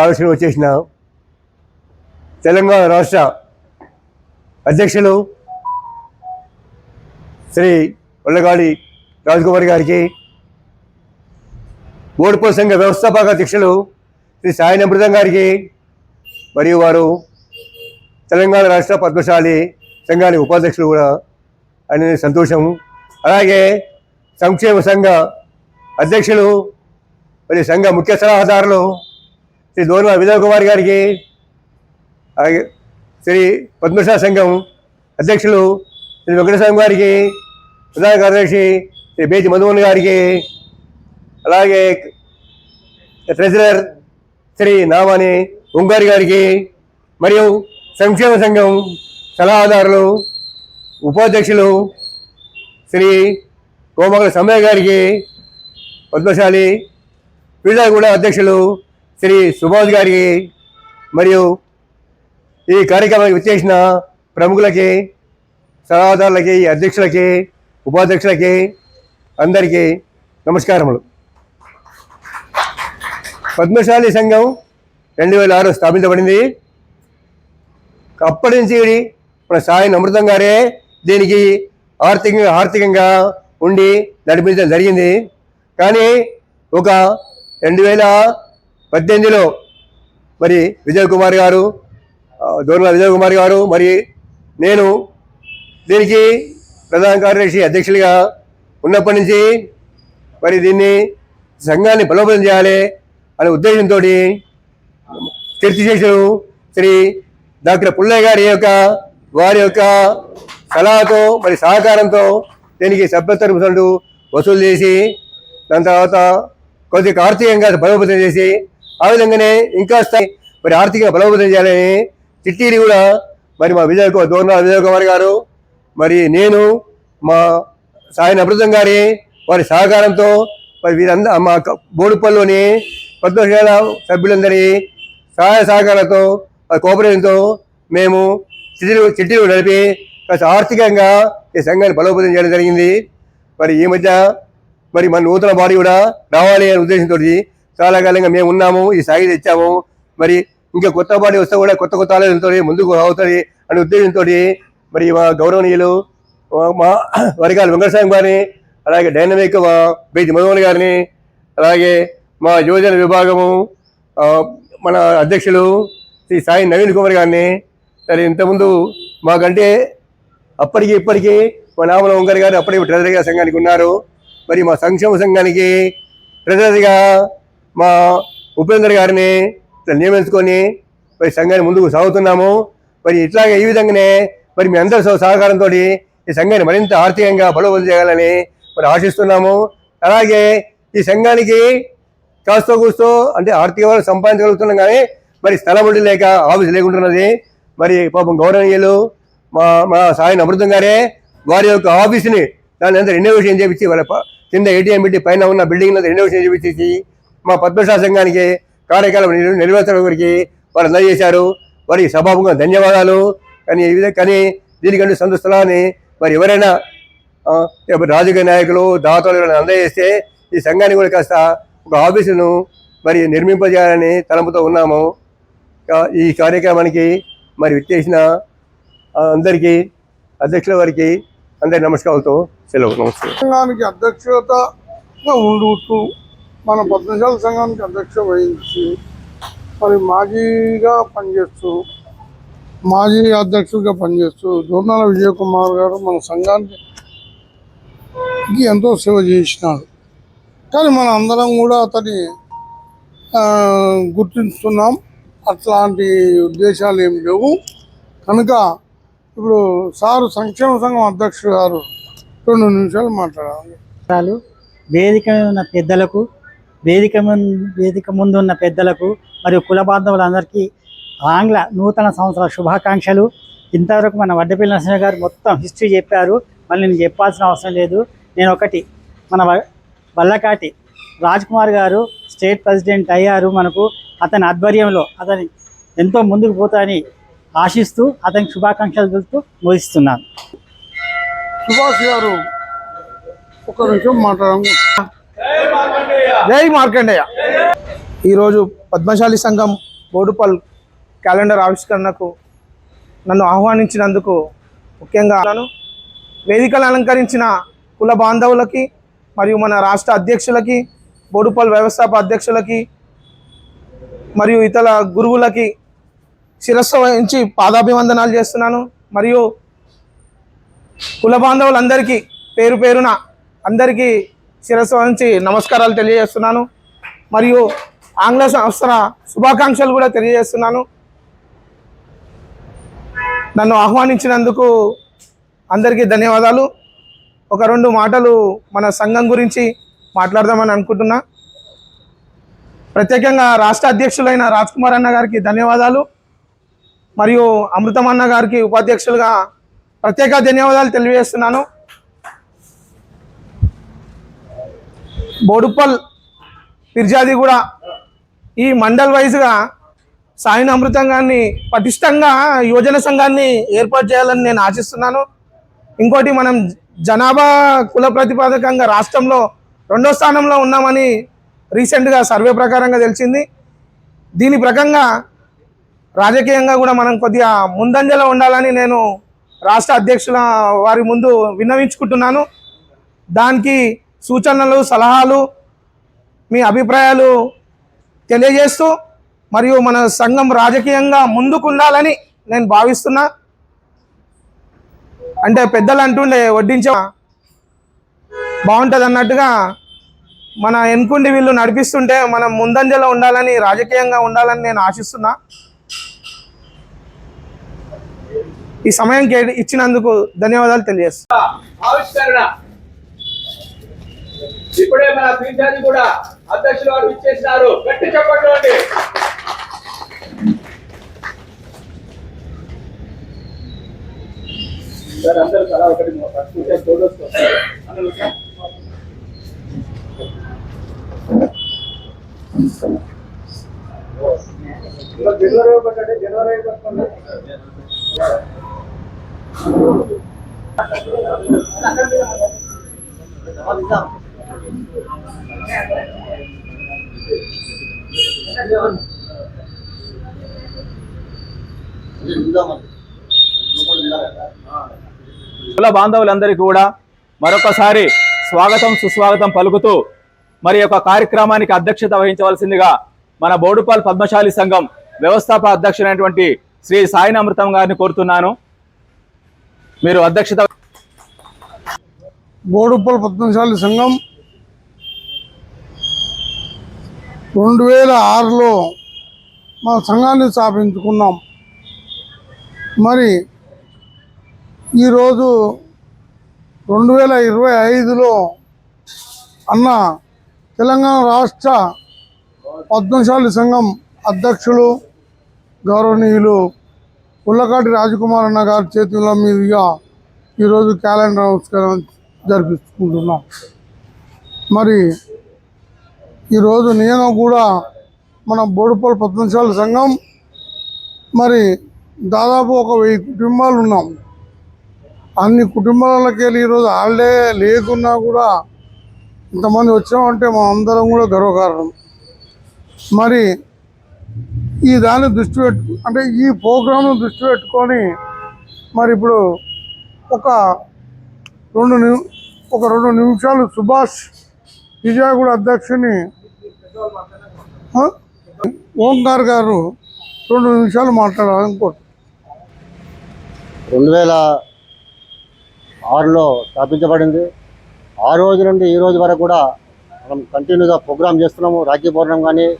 ఆలోచన వచ్చేసిన తెలంగాణ రాష్ట్ర అధ్యక్షులు శ్రీ ఉల్లగాడి రాజకుమార్ గారికి ఓడిపో సంఘ వ్యవస్థాపక అధ్యక్షులు శ్రీ సాయి అమృతం గారికి మరియు వారు తెలంగాణ రాష్ట్ర పద్మశాలి సంఘానికి ఉపాధ్యక్షులు కూడా. అనేది సంతోషం. అలాగే సంక్షేమ సంఘ అధ్యక్షులు మరియు సంఘ ముఖ్య సలహాదారులు శ్రీ దోర్మ విజయ్ కుమార్ గారికి అలాగే శ్రీ పద్మశా సంఘం అధ్యక్షులు శ్రీ వెంకటస్వామి గారికి ప్రధాన కార్యదర్శి శ్రీ బేతి మధుమోహన్ గారికి అలాగే ట్రెజరర్ శ్రీ నామాని ఉంగారి గారికి మరియు సంక్షేమ సంఘం సలహాదారులు ఉపాధ్యక్షులు శ్రీ కోమగల సమయ గారికి పద్మశాలి పీడాగూడ అధ్యక్షులు శ్రీ సుభాష్ గారికి మరియు ఈ కార్యక్రమానికి వచ్చేసిన ప్రముఖులకి సలహాదారులకి అధ్యక్షులకి ఉపాధ్యక్షులకి అందరికీ నమస్కారములు. పద్మశాలి సంఘం రెండు వేల ఆరు స్థాపించబడింది. అప్పటి నుంచి మన సాయం అమృతం గారే దీనికి ఆర్థికంగా ఆర్థికంగా ఉండి నడిపించడం జరిగింది. కానీ ఒక రెండు వేల పద్దెనిమిదిలో మరి విజయ్ కుమార్ గారు దూర్ల విజయ్ కుమార్ గారు మరి నేను దీనికి ప్రధాన కార్యదర్శి అధ్యక్షులుగా ఉన్నప్పటి నుంచి మరి దీన్ని సంఘాన్ని బలోపేతం చేయాలి అనే ఉద్దేశంతో చర్చ చేశారు. శ్రీ డాక్టర్ పుల్లయ్య గారి యొక్క వారి యొక్క సలహాతో మరి సహకారంతో దీనికి సభ్యత్వ రుసులు వసూలు చేసి దాని తర్వాత కొద్దిగా ఆర్థికంగా బలోపేతం చేసి ఆ విధంగానే ఇంకా స్థాయి మరి ఆర్థికంగా బలోపేతం చేయాలని చిట్టీని కూడా మరి మా విజయ కు- విజయ కుమార్ గారు మరి నేను మా సాయి అమృతం గారి వారి సహకారంతో మరి వీరందరూ మా క- బోడుపల్లిలోని పద్మశాల సభ్యులందరి సహాయ సహకారంతో కోఆపరేషన్తో మేము చిట్టీలు చిట్టీలు నడిపి కాస్త ఆర్థికంగా ఈ సంఘాన్ని బలోపేతం చేయడం జరిగింది. మరి ఈ మధ్య మరి మన నూతన బాడీ కూడా రావాలి అనే ఉద్దేశంతో కాలకాలంగా మేము ఉన్నాము ఈ సాగి తెచ్చాము. మరి ఇంకా కొత్త బాడీ వస్తే కూడా కొత్త కొత్త ఆలోచనతో ముందుకు అవుతుంది అనే ఉద్దేశంతో మరి మా గౌరవనీయులు మా- వర్గాల వరికాల వెంకటస్వామి గారిని అలాగే డైనమిక్ మా బేతి గారిని అలాగే మా యువజన విభాగము మన అధ్యక్షులు శ్రీ సాయి నవీన్ కుమార్ గారిని. సరే ఇంతకుముందు మాకంటే అప్పటికి ఇప్పటికీ మా నామల వంకర్ గారు అప్పటికి ట్రెజరీగా సంఘానికి ఉన్నారు. మరి మా సంక్షేమ సంఘానికి ట్రెజరీగా మా ఉపేందర్ గారిని ఇట్లా నియమించుకొని మరి సంఘాన్ని ముందుకు సాగుతున్నాము. మరి ఇట్లాగే ఈ విధంగానే మరి మీ అందరి సహకారంతో ఈ సంఘాన్ని మరింత ఆర్థికంగా బలోపేతం చేయాలని మరి ఆశిస్తున్నాము. అలాగే ఈ సంఘానికి కాస్తో కూస్తో అంటే ఆర్థిక వరకు సంపాదించగలుగుతున్నాం కానీ మరి స్థలం ఉండి లేక ఆఫీస్ లేకుంటున్నది. మరి పాపం గౌరవనీయులు మా మా సాయన అమృతం గారే వారి యొక్క ఆఫీస్ని దాన్ని అంతా రెనోవేషన్ చేపించి వాళ్ళ కింద ఏటీఎం పెట్టి పైన ఉన్న బిల్డింగ్ రెనోవేషన్ చేపించేసి మా పద్మశా సంఘానికి కార్యక్రమం నిర్వహించడం వారికి వారు అందజేశారు. వారికి సభాముఖంగా ధన్యవాదాలు. కానీ ఈ విధంగా కానీ దీనికంటే సంతోషాలని మరి ఎవరైనా రాజకీయ నాయకులు దాతలు అందజేస్తే ఈ సంఘానికి కూడా కాస్త ఒక ఆఫీసును మరి నిర్మింపజేయాలని తలంపుతో ఉన్నాము. ఈ కార్యక్రమానికి మరి విచ్చేసిన అందరికీ అధ్యక్షుల వారికి అందరి నమస్కారాలతో సెలవు. నమస్కారం అధ్యక్షత ఉండుతూ మన పద్మశాల సంఘానికి అధ్యక్ష వహించి మరి మాజీగా పనిచేస్తూ మాజీ అధ్యక్షుడిగా పనిచేస్తూ దూర్నాల విజయకుమార్ గారు మన సంఘానికి ఎంతో సేవ చేసినాడు. కానీ మన అందరం కూడా అతని ఆ, గుర్తిస్తున్నాం. అట్లాంటి ఉద్దేశాలు ఏం లేవు. కనుక ఇప్పుడు సారు సంక్షేమ సంఘం అధ్యక్షుడు గారు రెండు నిమిషాలు మాట్లాడాలి. వేదిక ఉన్న పెద్దలకు వేదిక ముందు వేదిక ముందు ఉన్న పెద్దలకు మరియు కుల బాంధవులందరికీ ఆంగ్ల నూతన సంవత్సర శుభాకాంక్షలు. ఇంతవరకు మన వడ్డపల్లి నరసింహ గారు మొత్తం హిస్టరీ చెప్పారు. మళ్ళీ నేను చెప్పాల్సిన అవసరం లేదు. నేను ఒకటి మన వల్లకాటి రాజ్ కుమార్ గారు స్టేట్ ప్రెసిడెంట్ అయ్యారు మనకు. అతని ఆధ్వర్యంలో అతని ఎంతో ముందుకు పోతాని ఆశిస్తూ అతనికి శుభాకాంక్షలు తెలుపుతూ మోదిస్తున్నాను సుభాష్ గారు ఒక నిమిషం మాట్లాడము. జై మార్కండేయ. ఈరోజు పద్మశాలి సంఘం బోడుపల్ క్యాలెండర్ ఆవిష్కరణకు నన్ను ఆహ్వానించినందుకు ముఖ్యంగా నన్ను వేదికలు అలంకరించిన కుల బాంధవులకి మరియు మన రాష్ట్ర అధ్యక్షులకి బోడుపల్ వ్యవస్థాప అధ్యక్షులకి మరియు ఇతర గురువులకి శిరస్సు వహించి పాదాభివందనాలు చేస్తున్నాను. మరియు కుల బాంధవులందరికీ పేరు పేరున అందరికీ శిరస్సు నుంచి నమస్కారాలు తెలియజేస్తున్నాను. మరియు ఆంగ్ల సంవత్సర శుభాకాంక్షలు కూడా తెలియజేస్తున్నాను. నన్ను ఆహ్వానించినందుకు అందరికీ ధన్యవాదాలు. ఒక రెండు మాటలు మన సంఘం గురించి మాట్లాడదామని అనుకుంటున్నా. ప్రత్యేకంగా రాష్ట్ర అధ్యక్షులైన రాజ్ కుమార్ అన్న గారికి ధన్యవాదాలు. మరియు అమృతం అన్న గారికి ఉపాధ్యక్షులుగా ప్రత్యేక ధన్యవాదాలు తెలియజేస్తున్నాను. బోడుప్పల్ ఫిర్జాది కూడా ఈ మండల్ వైజ్గా సాయిన అమృతంగాన్ని పటిష్టంగా యువజన సంఘాన్ని ఏర్పాటు చేయాలని నేను ఆశిస్తున్నాను. ఇంకోటి మనం జనాభా కుల ప్రతిపాదకంగా రాష్ట్రంలో రెండో స్థానంలో ఉన్నామని రీసెంట్గా సర్వే ప్రకారంగా తెలిసింది. దీని ప్రకంగా రాజకీయంగా కూడా మనం కొద్దిగా ముందంజలో ఉండాలని నేను రాష్ట్ర అధ్యక్షుల వారి ముందు విన్నవించుకుంటున్నాను. దానికి సూచనలు సలహాలు మీ అభిప్రాయాలు తెలియజేస్తూ మరియు మన సంఘం రాజకీయంగా ముందుకు ఉండాలని నేను భావిస్తున్నా. అంటే పెద్దలు అంటుండే వడ్డించే బాగుంటుంది అన్నట్టుగా మన ఎన్కుండి వీళ్ళు నడిపిస్తుంటే మనం ముందంజలో ఉండాలని రాజకీయంగా ఉండాలని నేను ఆశిస్తున్నా. ఈ సమయం ఇచ్చినందుకు ధన్యవాదాలు తెలియజేస్తాను ఇప్పుడే మన పీఠాన్ని కూడా అధ్యక్షులు వారు ఇచ్చేసినారు. గట్టి చెప్పండి సార్ అందరూ తలా ఒకటి ఫోటోస్ జనవరి ఒకటి జనవరి ఒకటి. కుల బాంధవులందరికీ కూడా మరొకసారి స్వాగతం సుస్వాగతం పలుకుతూ మరి యొక్క కార్యక్రమానికి అధ్యక్షత వహించవలసిందిగా మన బోడుపాల్ పద్మశాలి సంఘం వ్యవస్థాపక అధ్యక్షులైనటువంటి శ్రీ సాయిన అమృతం గారిని కోరుతున్నాను. మీరు అధ్యక్షత బోడుపల్ పద్మశాలి సంఘం రెండు వేల ఆరులో మా సంఘాన్ని స్థాపించుకున్నాం. మరి ఈరోజు రెండు వేల ఇరవై ఐదులో అన్న తెలంగాణ రాష్ట్ర పద్మశాలి సంఘం అధ్యక్షులు గౌరవనీయులు పుల్లకాటి రాజకుమార్ అన్న గారి చేతుల మీదుగా ఈరోజు క్యాలెండర్ నమస్కారం జరిపించుకుంటున్నాం మరి ఈరోజు నేను కూడా మన బోడుపల్లి పద్మశాల సంఘం మరి దాదాపు ఒక వెయ్యి కుటుంబాలు ఉన్నాం. అన్ని కుటుంబాలకి వెళ్ళి ఈరోజు హాలిడే లేకున్నా కూడా ఇంతమంది వచ్చామంటే మా అందరం కూడా గర్వకారణం. మరి ఈ దాన్ని దృష్టి పెట్టు అంటే ఈ ప్రోగ్రాంను దృష్టి పెట్టుకొని మరి ఇప్పుడు ఒక రెండు ఒక రెండు నిమిషాలు సుభాష్ విజయగూడ అధ్యక్షుని ఓంకార్ గారు రెండు నిమిషాలు మాట్లాడాలనుకోండి రెండు వేల ఆరులో స్థాపించబడింది. ఆ రోజు నుండి ఈ రోజు వరకు కూడా మనం కంటిన్యూగా ప్రోగ్రామ్ చేస్తున్నాము. రాఖీ పౌర్ణం కానీ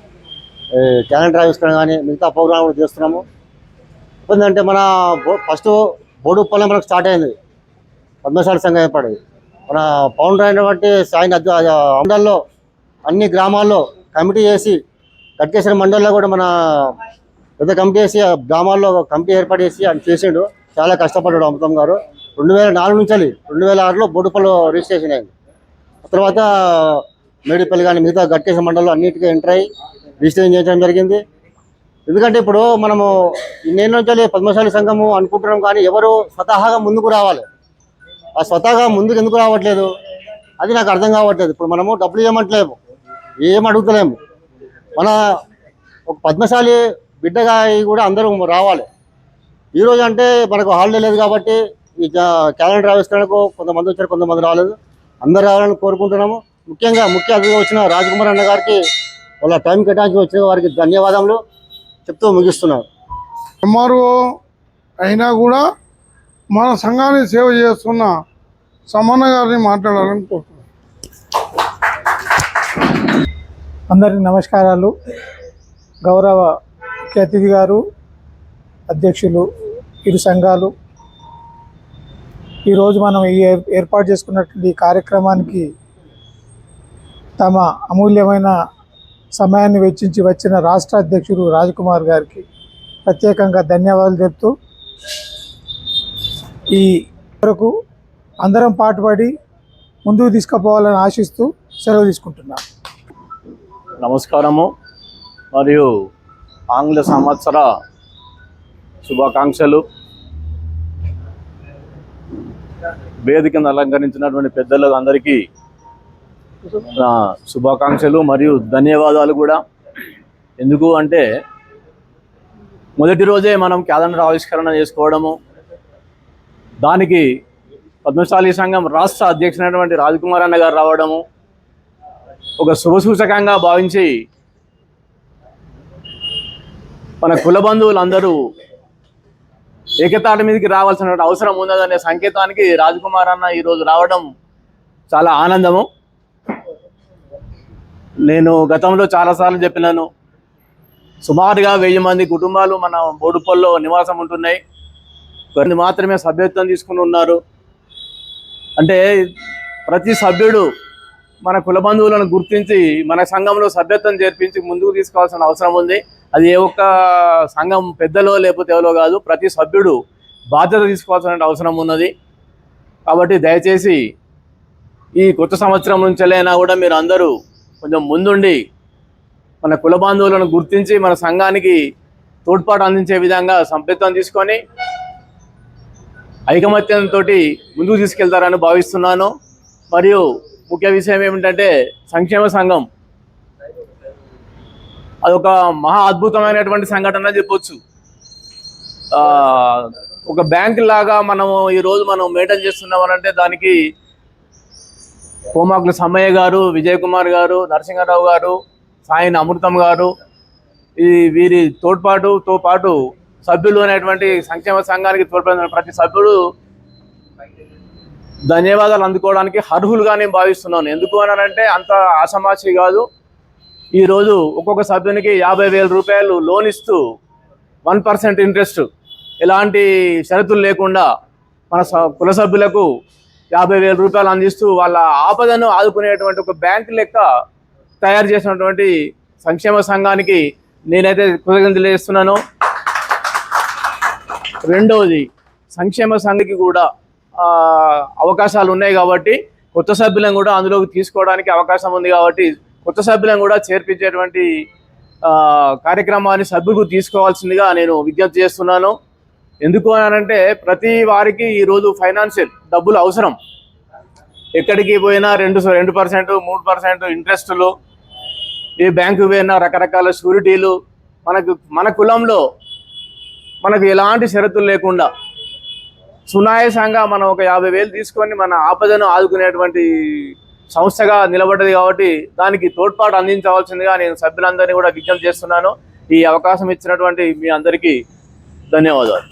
క్యాలెండర్ ఆవిష్కరణ కానీ మిగతా ప్రోగ్రామ్ కూడా చేస్తున్నాము. ఏంటంటే మన బో- ఫస్ట్ బోడుపల్లె మనకు స్టార్ట్ అయింది. పద్మశాలి సంఘం ఏర్పడింది. మన ఫౌండర్ అయినటువంటి సాయిని అధ్య అన్ని గ్రామాల్లో కమిటీ చేసి కట్కేశ్వర మండలంలో కూడా మన పెద్ద కమిటీ వేసి ఆ గ్రామాల్లో ఒక కమిటీ ఏర్పాటు చేసి ఆయన చేసిండు. చాలా కష్టపడ్డాడు అమృతం గారు. రెండు వేల నాలుగు నుంచి రెండు వేల ఆరులో బొడుపల్లి రిజిస్ట్రేషన్ అయింది. తర్వాత మేడిపల్లి కానీ మిగతా గట్టేశ్వర మండలంలో అన్నిటికీ ఎంటర్ అయ్యి రిజిస్ట్రేషన్ చేయడం జరిగింది. ఎందుకంటే ఇప్పుడు మనము ఇన్నేళ్ళ నుంచి పద్మశాలి సంఘము అనుకుంటున్నాం కానీ ఎవరు స్వతహాగా ముందుకు రావాలి. ఆ స్వతహాగా ముందుకు ఎందుకు రావట్లేదు? అది నాకు అర్థం కావట్లేదు. ఇప్పుడు మనము డబ్బులు ఇవ్వమంటలేము. ఏం అడుగుతలేము. మన ఒక పద్మశాలి బిడ్డగా అయి కూడా అందరూ రావాలి. ఈరోజు అంటే మనకు హాలిడే లేదు కాబట్టి ఈ క్యాలెండర్ ఆవిష్కరణకు కొంతమంది వచ్చారు కొంతమంది రాలేదు. అందరు రావాలని కోరుకుంటున్నాము. ముఖ్యంగా ముఖ్య అతిథిగా వచ్చిన రాజకుమార్ అన్న గారికి వాళ్ళ టైం కేటాయించి వచ్చిన వారికి ధన్యవాదములు. చెప్తూ ముగిస్తున్నాను. ఎంఆర్ఓ అయినా కూడా మన సంఘాన్ని సేవ చేస్తున్న సమన్న గారిని మాట్లాడాలని కోరుతున్నాను అందరికి నమస్కారాలు. గౌరవ ముఖ్య అతిథి గారు అధ్యక్షులు ఇరు సంఘాలు. ఈరోజు మనం ఈ ఏర్- ఏర్పాటు చేసుకున్నటువంటి కార్యక్రమానికి తమ అమూల్యమైన సమయాన్ని వెచ్చించి వచ్చిన రాష్ట్ర అధ్యక్షుడు రాజకుమార్ గారికి ప్రత్యేకంగా ధన్యవాదాలు చెప్తూ ఈ వరకు అందరం పాటుపడి ముందుకు తీసుకుపోవాలని ఆశిస్తూ సెలవు తీసుకుంటున్నాను నమస్కారము మరియు ఆంగ్ల సంవత్సర శుభాకాంక్షలు. వేదికను అలంకరించినటువంటి పెద్దలకు అందరికీ శుభాకాంక్షలు మరియు ధన్యవాదాలు కూడా. ఎందుకు అంటే మొదటి రోజే మనం క్యాలెండర్ ఆవిష్కరణ చేసుకోవడము దానికి పద్మశాలి సంఘం రాష్ట్ర అధ్యక్షుడైనటువంటి రాజకుమార్ అన్న గారు రావడము ఒక శుభసూచకంగా భావించి మన కుల బంధువులందరూ ఏకతాటి మీదకి రావాల్సిన అవసరం ఉన్నదనే సంకేతానికి రాజకుమార్ అన్న ఈరోజు రావడం చాలా ఆనందము. నేను గతంలో చాలాసార్లు చెప్పినాను సుమారుగా వెయ్యి మంది కుటుంబాలు మన బోడుపల్లో నివాసం ఉంటున్నాయి. కొన్ని మాత్రమే సభ్యత్వం తీసుకుని ఉన్నారు. అంటే ప్రతి సభ్యుడు మన కుల బంధువులను గుర్తించి మన సంఘంలో సభ్యత్వం చేర్పించి ముందుకు తీసుకోవాల్సిన అవసరం ఉంది. అది ఏ ఒక్క సంఘం పెద్దలో లేకపోతే ఎవరో కాదు ప్రతి సభ్యుడు బాధ్యత తీసుకోవాల్సిన అవసరం ఉన్నది. కాబట్టి దయచేసి ఈ కొత్త సంవత్సరం నుంచెలైనా కూడా మీరు అందరూ కొంచెం ముందుండి మన కుల బాంధవులను గుర్తించి మన సంఘానికి తోడ్పాటు అందించే విధంగా సభ్యత్వం తీసుకొని ఐకమత్యంతో ముందుకు తీసుకెళ్తారని భావిస్తున్నాను. మరియు ముఖ్య విషయం ఏమిటంటే సంక్షేమ సంఘం. అదొక మహా అద్భుతమైనటువంటి సంఘటన చెప్పొచ్చు. ఒక బ్యాంక్ లాగా మనము ఈరోజు మనం మెయింటైన్ చేస్తున్నామనంటే దానికి కోమాకుల సమ్మయ్య గారు విజయ్ కుమార్ గారు నరసింహారావు గారు సాయిని అమృతం గారు ఈ వీరి తోడ్పాటుతో పాటు సభ్యులు అనేటువంటి సంక్షేమ సంఘానికి తోడ్పడిన ప్రతి సభ్యుడు ధన్యవాదాలు అందుకోవడానికి అర్హులుగా నేను భావిస్తున్నాను. ఎందుకు అనంటే అంత ఆసమాచి కాదు. ఈరోజు ఒక్కొక్క సభ్యునికి యాభై వేల రూపాయలు లోన్ ఇస్తూ వన్ పర్సెంట్ ఇంట్రెస్ట్ ఎలాంటి షరతులు లేకుండా మన కుల సభ్యులకు యాభై వేల రూపాయలు అందిస్తూ వాళ్ళ ఆపదను ఆదుకునేటువంటి ఒక బ్యాంక్ లెక్క తయారు చేసినటువంటి సంక్షేమ సంఘానికి నేనైతే కృతజ్ఞతలు తెలియజేస్తున్నాను. రెండవది సంక్షేమ సంఘకి కూడా అవకాశాలు ఉన్నాయి కాబట్టి కొత్త సభ్యులను కూడా అందులోకి తీసుకోవడానికి అవకాశం ఉంది కాబట్టి కొత్త సభ్యులను కూడా చేర్పించేటువంటి కార్యక్రమాన్ని సభ్యులకు తీసుకోవాల్సిందిగా నేను విజ్ఞప్తి చేస్తున్నాను. ఎందుకు అని అంటే ప్రతి వారికి ఈరోజు ఫైనాన్షియల్ డబ్బులు అవసరం. ఎక్కడికి పోయినా రెండు రెండు పర్సెంట్ మూడు పర్సెంట్ ఇంట్రెస్టులు ఏ బ్యాంకు పోయినా రకరకాల షూరిటీలు మనకు మన కులంలో మనకు ఎలాంటి షరతులు లేకుండా సునాయాసంగా మనం ఒక యాభై వేలు తీసుకొని మన ఆపదను ఆదుకునేటువంటి సంస్థగా నిలబడ్డది కాబట్టి దానికి తోడ్పాటు అందించవలసిందిగా నేను సభ్యులందరినీ కూడా విజ్ఞప్తి చేస్తున్నాను. ఈ అవకాశం ఇచ్చినటువంటి మీ అందరికీ ధన్యవాదాలు.